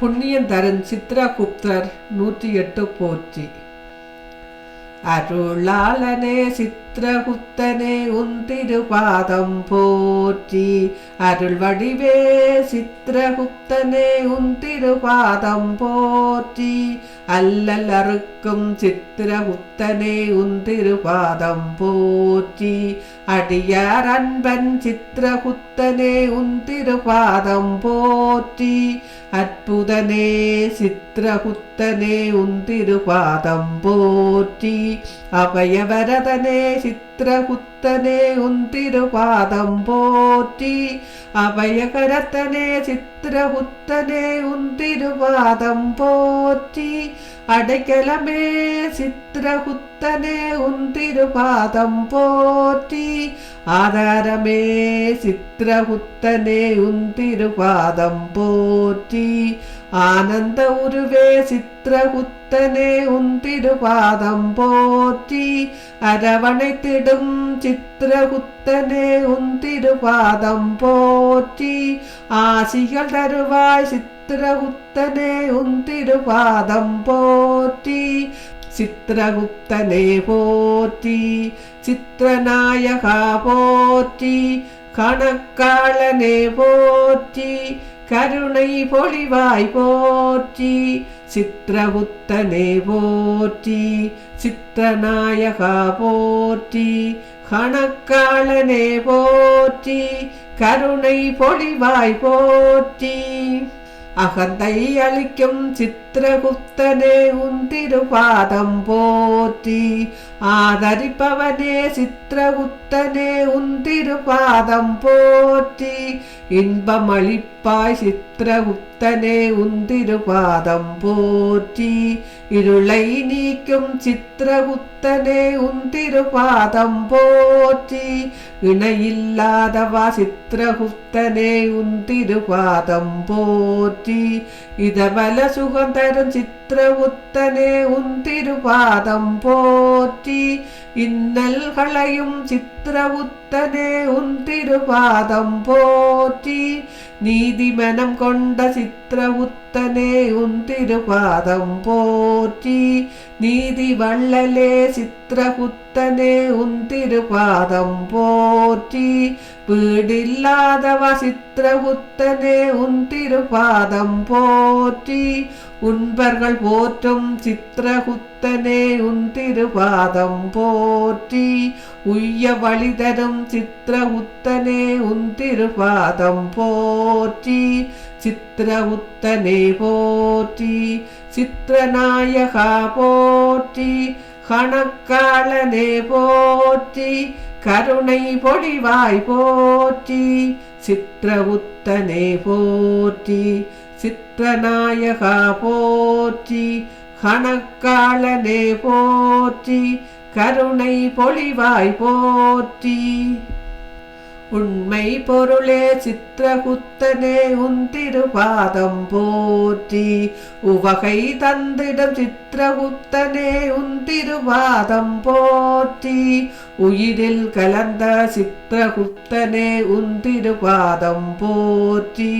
புண்ணியம் தரும் சித்ரகுப்தர் நூற்றி எட்டு போற்றி அருளாளனே சித்திரகுப்தனே உன் திருபாதம் போற்றி அருள் வடிவே சித்ரகுப்தனே உன் திருபாதம் போற்றி அல்லல் அறுக்கும் சித்திரகுப்தனே உன் திருபாதம் போற்றி அடியார் அன்பன் சித்திரகுத்தனே உன் திருபாதம் போற்றி. அற்புதனே சித்திரகுத்தனே உன் திருபாதம் போற்றி. அபயவரதனே சித்திரகுத்தனே உன் திருபாதம் போற்றி. அபயகரத்தனே சித்திரகுத்தனே உன் திருபாதம் போற்றி. அடைக்கலமே சித்திரகுப்தனே உன் திருபாதம் போற்றி ஆதாரமே சித்திரகுப்தனே உன் திருபாதம் போற்றி ஆனந்த உருவே சித்திரகுப்தனே உன் திருபாதம் போற்றி அரவணைத்திடும் சித்திரகுப்தனே உன் திருபாதம் போற்றி ஆசிகள் தருவாய் சித்திரகுப்தனே உன் திருபாதம் போற்றி. சித்திரகுப்தனே போற்றி. சித்திரநாயகா போற்றி. கணக்காளனே போற்றி. கருணை பொழிவாய் போற்றி. சித்திரகுப்தனே போற்றி. சித்திரநாயகா போற்றி. கணக்காளனே போற்றி. கருணை பொழிவாய் போற்றி. அகந்தை அளிக்கும் சித்திரகுப்தனே உந்திருபாதம் போற்றி. ஆதரிப்பவனே சித்திரகுப்தனே உந்திருபாதம் போற்றி. இன்பமளிப்பாய் சித்திரகுப்த சித்தனே உந்திருபாதம் போற்றி இருளை நீக்கும் சித்திரகுத்தனே உந்திருபாதம் போற்றி இணையில்லாதவா சித்திரகுப்தனே உந்திருபாதம் போற்றி இதவல சுகந்தரும் சித்திரகுப்தனே உன் திருபாதம் போற்றி இன்னல்களையும் சித்திரகுப்தனே உன் திருபாதம் போற்றி நீதிமனம் கொண்ட சித்திரகுப்தனே உன் திருபாதம் போற்றி நீதி வள்ளலே சித்திரகுப்தனே உன் திருபாதம் போற்றி. வீடில்லாதவ சித்திரகுப்தனே உன் திருபாதம் போற்றி. உண்பர்கள் போற்றும் சித்திரகுத்தனே உன் திருபாதம் போற்றி. உய்ய வழி தரும் சித்திரகுப்தனே உன் திருபாதம் போற்றி. சித்திரகுத்தனே போற்றி. சித்திரநாயகா போற்றி கணக்காளனே போற்றி கருணை பொடிவாய் போற்றி சித்திரகுப்தனே போற்றி சித்திரநாயகா போற்றி கணக்காளனே போற்றி கருணை பொழிவாய் போற்றி. உண்மை பொருளே சித்திரகுத்தனே உன் திருபாதம் போற்றி. உவகை தந்திடம் சித்த சித்திரகுப்தனே உந்திருவாதம் போற்றி. உயிரில் கலந்த சித்திரகுப்தனே உந்திருவாதம் போற்றி.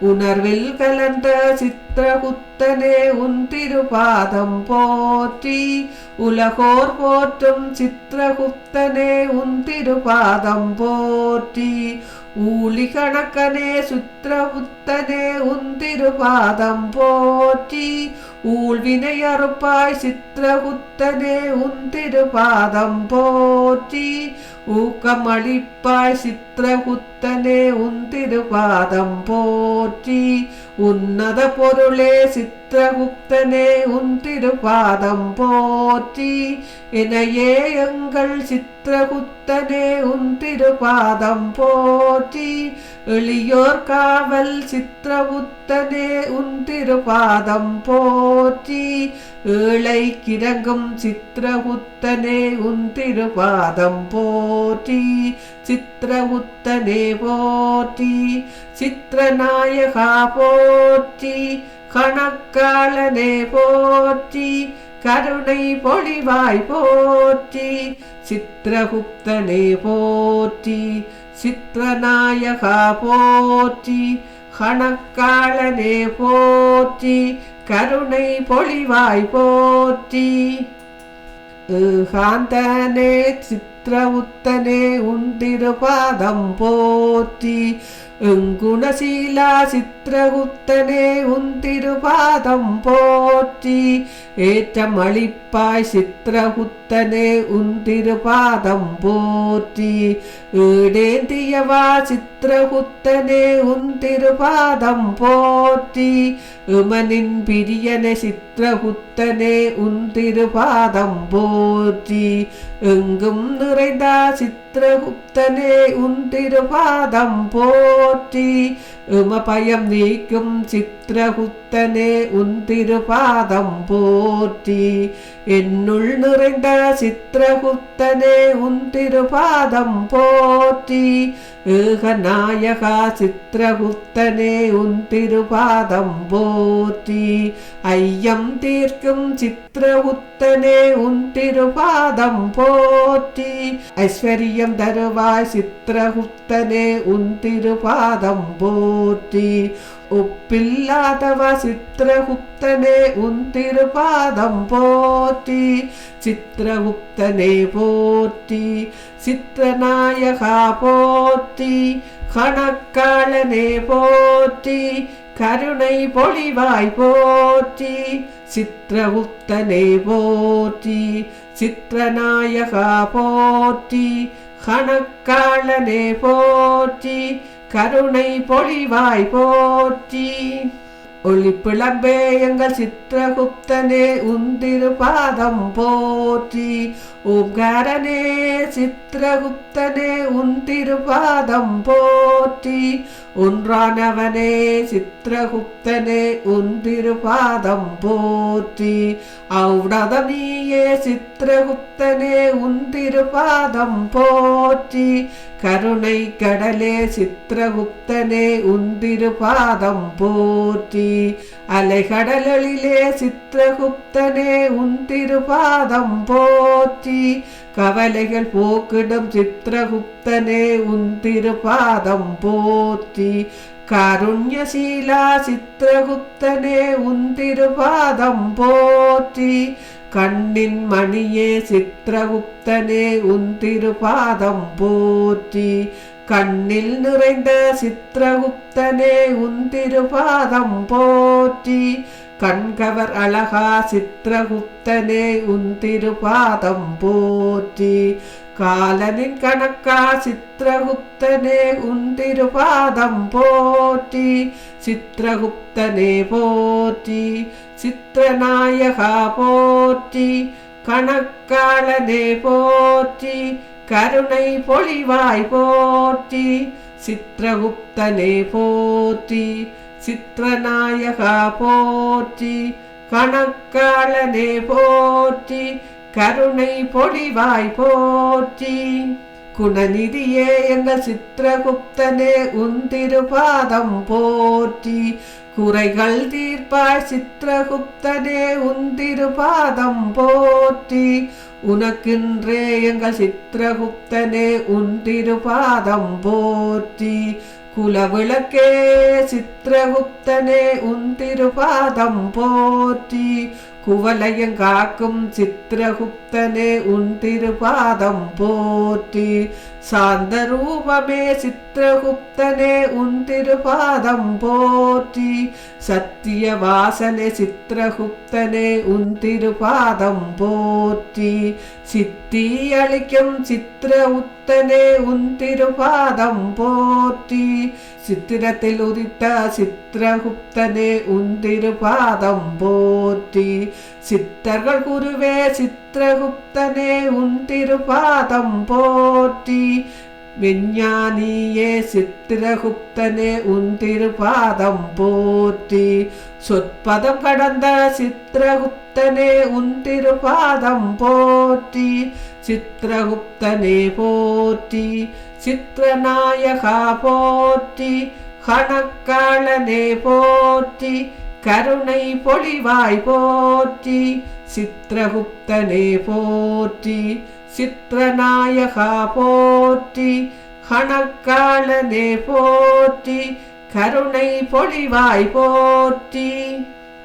உணர்வில் கலந்த சித்திரகுப்தனே உந்திருபாதம் போற்றி. உலகோர் போற்றும் சித்திரகுப்தனே உந்திருபாதம் போற்றி. ஊழி கணக்கனே சுத்திரபுத்தனே உந்திருபாதம் போற்றி. ஊழ்வினை அறுப்பாய் சித்திரகுத்தனே உன் திருபாதம் போற்றி. ஊக்கம் அளிப்பாய் சித்திரகுப்தனே உன் திருபாதம் போற்றி. உன்னத பொருளே சித்திரகுப்தனே உன் திருபாதம் போற்றி. இணையே எங்கள் சித்திரகுப்தனே உன் திருபாதம் போற்றி. எளியோர் காவல் சித்திரகுப்தனே உன் திருபாதம் போற்றி ஏழை கிறங்கும் சித்திரகுப்தனே உன் திருபாதம் போற்றி சித்திரகுப்தனே போற்றி சித்திரநாயகா போற்றி கணக்காளனே போற்றி கருணை பொழிவாய் போற்றி சித்திரகுப்தனே போற்றி சித்திரநாயகா போற்றி கணக்காளனே போற்றி கருணை பொழிவாய் போற்றி. ஏகாந்தனே சித்திர உத்தனே உந்திரு பாதம் போற்றி. எங்குணசீலா சித்திரகுத்தனே உன் திருபாதம் போற்றி ஏற்றம் அளிப்பாய் உன் திருபாதம் போற்றி ஏடேந்தியவா சித்திரகுத்தனே உன் திருபாதம் போற்றி உமனின் பிரியன சித்திரகுப்தனே உந்திருபாதம் போற்றி. எங்கும் நிறைந்தா சித்திரகுப்தனே உந்திருபாதம் போற்றி. உம பயம் நீக்கும் சித்திரகுப்தனே உந்திருபாதம் போற்றி. என்னுள் நிறைந்த சித்திரகுப்தனே உந்திருபாதம் போற்றி. ஏகநாயகா சித்திரகுப்தனே உந்திருபாதம் போற்றி ஐயம் தீர்க்கும் சித்திர உத்தனே உன் திருபாதம் போற்றி. ஐஸ்வர்யம் தருவாய் சித்திர உத்தனே உன் திருபாதம் போற்றி. ஒப்பில்லாதவ சித்திரகுப்தனே உந்திருபாதம் போற்றி. சித்திரகுப்தனே போற்றி சித்திரநாயகா போற்றி கணக்காளனே போற்றி கருணை பொழிவாய் போற்றி சித்திரகுப்தனே போற்றி சித்திரநாயகா போற்றி கணக்காளனே போற்றி கருணை பொழிவாய் போற்றி. ஒளி பிளம்பே எங்கள் சித்திரகுப்தனே உந்திரு பாதம் போற்றி. ஓங்காரனே சித்திரகுப்தனே உந்திரு பாதம் போற்றி. ஒன்றானவனே சித்திரகுப்தனே உந்திரு பாதம் போற்றி. ஔடதம் சித்திரகுப்தனே உந்திரு பாதம் போற்றி. கருணை கடலே சித்திரகுப்தனே உந்திரு பாதம் போற்றி. அலைகடலிலே சித்திரகுப்தனே உந்திரு பாதம் போற்றி. கவலைகள் போக்கிடும் சித்திரகுப்தனே உந்திரு பாதம் போற்றி. கருண்யசீலா சித்திரகுப்தனே உந்திரு பாதம் போற்றி. கண்ணின் மணியே சித்திரகுப்தனே உன் திருபாதம் போற்றி. கண்ணில் நிறைந்த சித்திரகுப்தனே உன் திருபாதம் போற்றி. கண்கவர் அழகா சித்திரகுப்தனே உன் திருபாதம் போற்றி. காலனின் கணக்கா சித்திரகுப்தனே உன் திருபாதம் போற்றி. சித்திரகுப்தனே போற்றி. சித்திரநாயகா போற்றி கணக்காளனே போற்றி கருணை பொழிவாய் போற்றி சித்திரகுப்தனே போற்றி சித்திரநாயகா போற்றி கணக்காளனே போற்றி கருணை பொழிவாய் போற்றி. குணநிதியே எங்கள் சித்திரகுப்தனே உந்திருபாதம் போற்றி. குறைகள் தீர்ப்பாய் சித்திரகுப்தனே உந்திருபாதம் போற்றி. உனக்கின்றே எங்கள் சித்திரகுப்தனே உந்திருபாதம் போற்றி. குலவிளக்கே சித்திரகுப்தனே உந்திருபாதம் போற்றி. குவலயங்காக்கும் சித்திரகுப்தனே உன் திருபாதம் போற்றி. சாந்த ரூபமே சித்திரகுப்தனே உன் திருபாதம் போற்றி. சத்திய வாசனே சித்திரகுப்தனே உன் திருபாதம் போற்றி. சித்தி அளிக்கும் சித்திர உத்தனே உன் திருபாதம் போற்றி. சித்திரத்தில் உதித்த சித்திரகுப்தனே உன் திருபாதம் போற்றி. சித்தர்கள் குருவே சித்திரகுப்தனே உன் திருபாதம் போற்றி. விஞ்ஞானியே சித்திரகுப்தனே உந்திருபாதம் போற்றி. சொற்பதம் கடந்த சித்திரகுப்தனே உந்திருபாதம் போற்றி. சித்திரகுப்தனே போற்றி சித்திரநாயகா போற்றி கணக்காளனே போற்றி கருணை பொழிவாய் போற்றி. சித்திரகுப்தனே போற்றி சித்திரநாயகா போற்றி கணக்காளனே போற்றி கருணை பொழிவாய் போற்றி.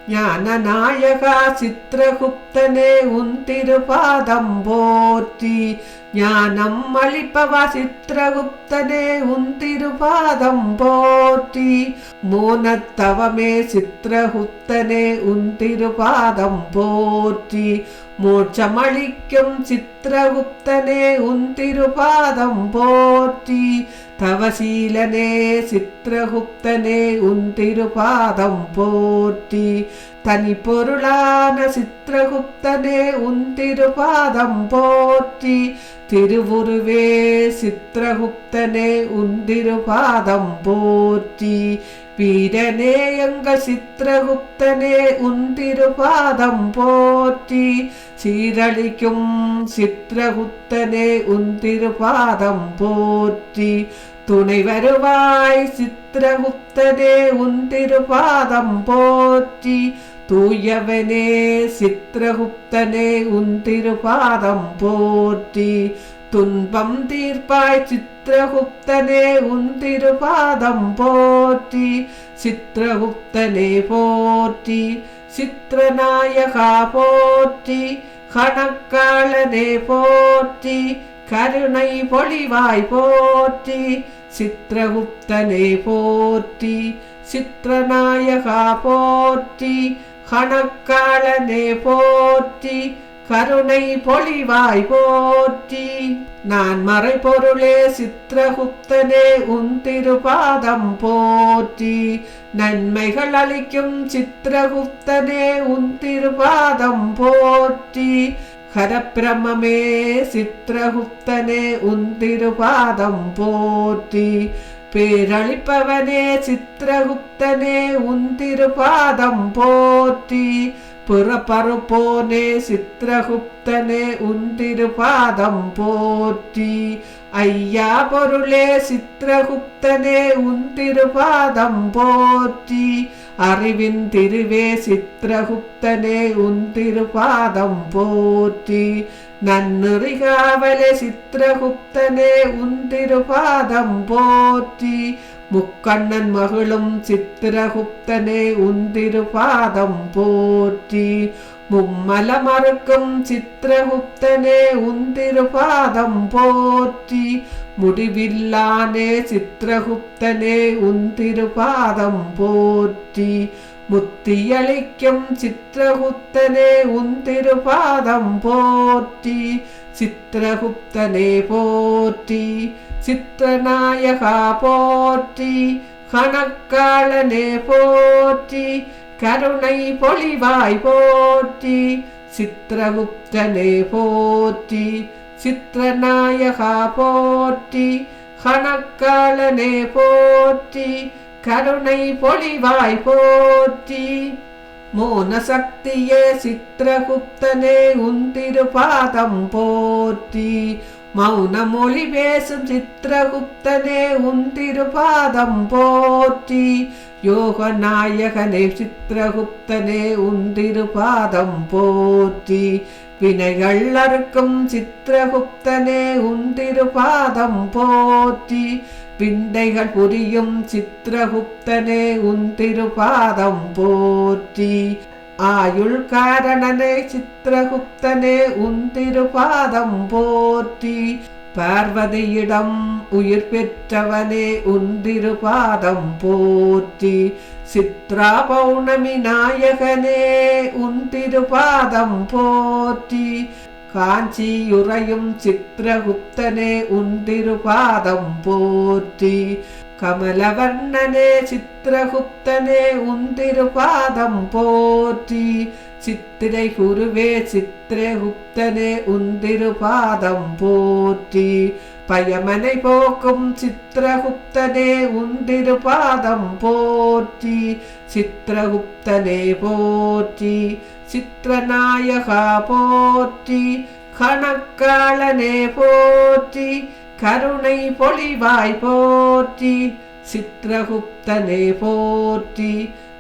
ஞான நாயகா சித்திரகுப்தனே உன் திருபாதம் போற்றி. ஞானம் அளிப்பவா சித்திரகுப்தனே உன் திருபாதம் போற்றி. மோனத்தவமே சித்திரகுப்தனே உன் திருபாதம் போற்றி. மோட்சமளிக்கும் சித்திரகுப்தனே உன் திருபாதம் போற்றி தவசீலனே சித்திரகுப்தனே உன் திருபாதம் போற்றி தனி பொருளான சித்திரகுப்தனே உன் திருபாதம் போற்றி திருவுருவே சித்திரகுப்தனே உன் திருபாதம் போற்றி வீரனே எங்கள் சித்திரகுப்தனே உந்திருபாதம் போற்றி. சீரழிக்கும் சித்திரகுப்தனே உந்திருபாதம் போற்றி. துணை வருவாய் சித்திரகுப்தனே உந்திருபாதம் போற்றி. தூயவனே சித்திரகுப்தனே உந்திருபாதம் போற்றி. துன்பம் தீர்ப்பாய் சித்திரகுப்தனே உன் திருபாதம் போற்றி. சித்திரகுப்தனே போற்றி சித்திரநாயகா போற்றி கணக்காளனே போற்றி கருணை பொழிவாய் போற்றி. சித்திரகுப்தனே போற்றி சித்திரநாயகா போற்றி கணக்காளனே போற்றி கருணை பொழிவாய் போற்றி. நான் மறைபொருளே சித்திரகுப்தனே உன் திருபாதம் போற்றி. நன்மைகள் அளிக்கும் சித்திரகுப்தனே உன் திருபாதம் போற்றி. கரப்பிரமே சித்திரகுப்தனே உன் திருபாதம் போற்றி. பேரளிப்பவனே சித்திரகுப்தனே உன் திருபாதம் போற்றி. புறப்பருப்போனே சித்திரகுப்தனே உன் பாதம் போற்றி. ஐயா பொருளே சித்திரகுப்தனே உன் பாதம் போற்றி. அறிவின் திருவே சித்திரகுப்தனே உன் பாதம் போற்றி. நன்னுரிகாவலே சித்திரகுப்தனே உன் பாதம் போற்றி. முக்கண்ணன் மகளும் சித்திரகுப்தனே உந்திரு பாதம் போற்றி. மும்மல மறுக்கும் சித்திரகுப்தனே உந்திரு பாதம் போற்றி. முடிவில்லானே சித்திரகுப்தனே உந்திரு பாதம் போற்றி. முத்தியளிக்கும் சித்திரகுப்தனே உந்திரு பாதம் போற்றி. சித்திரகுப்தனே போற்றி. சித்தநாயகா போற்றி கணக்காளனே போற்றி கருணை பொழிவாய் போற்றி சித்திரகுப்தனே போற்றி சித்திரநாயகா போற்றி கணக்காளனே போற்றி கருணை பொழிவாய் போற்றி. மோன சக்தியே சித்திரகுப்தனே உந்திரு பாதம் போற்றி. மௌனமொழி பேசும் சித்திரகுப்தனே உன் திருபாதம் போற்றி. யோக நாயகனே சித்திரகுப்தனே உன் திருபாதம் போற்றி. வினைகள் அறுக்கும் சித்திரகுப்தனே உன் திருபாதம் போற்றி. பிண்டைகள் புரியும் சித்திரகுப்தனே உன் திருபாதம் போற்றி. ஆயுள் காரணனே சித்திரகுப்தனே உந்திருபாதம் போற்றி பார்வதியிடம் உயிர் பெற்றவனே உந்திருபாதம் போற்றி சித்ரா பௌர்ணமி நாயகனே உந்திருபாதம் போற்றி காஞ்சியுறையும் சித்திரகுப்தனே உந்திருபாதம் போற்றி கமலவர்ணனே சித்திரகுப்தனே உந்திருபாதம் போற்றி சித்திரை குருவே சித்திரகுப்தனே உந்திருபாதம் போற்றி பயமனை போக்கும் சித்திரகுப்தனே உந்திருபாதம் போற்றி சித்திரகுப்தனே போற்றி சித்திரநாயகா போற்றி கணக்காளனே போற்றி கருணை பொழிவாய் போற்றி சித்திரகுப்தனே போற்றி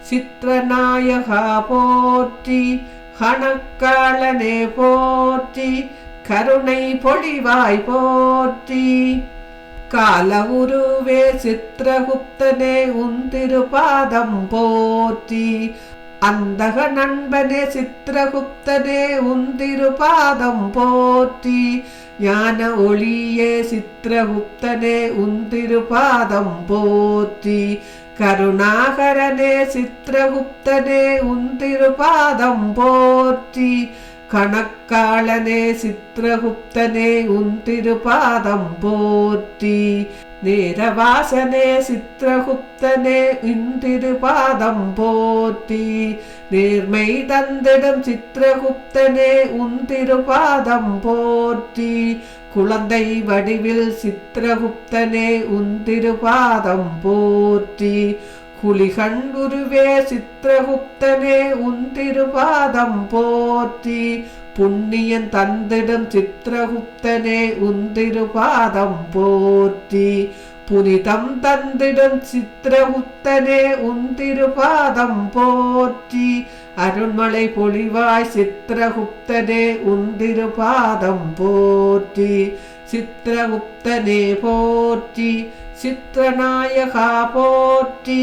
சித்திரநாயகா போற்றி கணக்காளனே போற்றி கருணை பொழிவாய் போற்றி. கால உருவே சித்திரகுப்தனே உன் திருபாதம் போற்றி அந்தக நண்பனே சித்திரகுப்தனே உந்திருபாதம் போற்றி. ஞான ஒளியே சித்திரகுப்தனே உந்திருபாதம் போற்றி. கருணாகரனே சித்திரகுப்தனே உந்திருபாதம் போற்றி. கணக்காளனே சித்திரகுப்தனே உன் திருபாதம் போற்றி. நேரவாசனே சித்திரகுப்தனே இன்றிரு பாதம் போற்றி நேர்மை தந்திடம் சித்திரகுப்தனே உன் திருபாதம் போற்றி குழந்தை வடிவில் சித்திரகுப்தனே உன் திருபாதம் போற்றி குளிகண் குருவே சித்திரகுப்தனே உன் திருபாதம் போற்றி புண்ணியன் தந்திடும் சித்திரகுப்தனே உந்திருபாதம் போற்றி. புனிதம் தந்திடும் சித்திரகுப்தனே உந்திருபாதம் போற்றி. அருண்மலை பொழிவாய் சித்திரகுப்தனே உந்திருபாதம் போற்றி. சித்திரகுப்தனே போற்றி சித்திரநாயகா போற்றி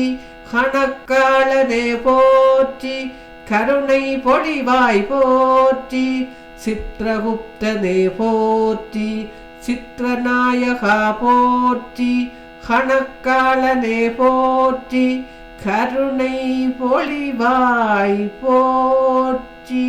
கணக்காளனே போற்றி கருணை பொழிவாய் போற்றி சித்திரகுப்தனே போற்றி சித்திரநாயகா போற்றி கணக்காளனே போற்றி கருணை பொழிவாய் போற்றி.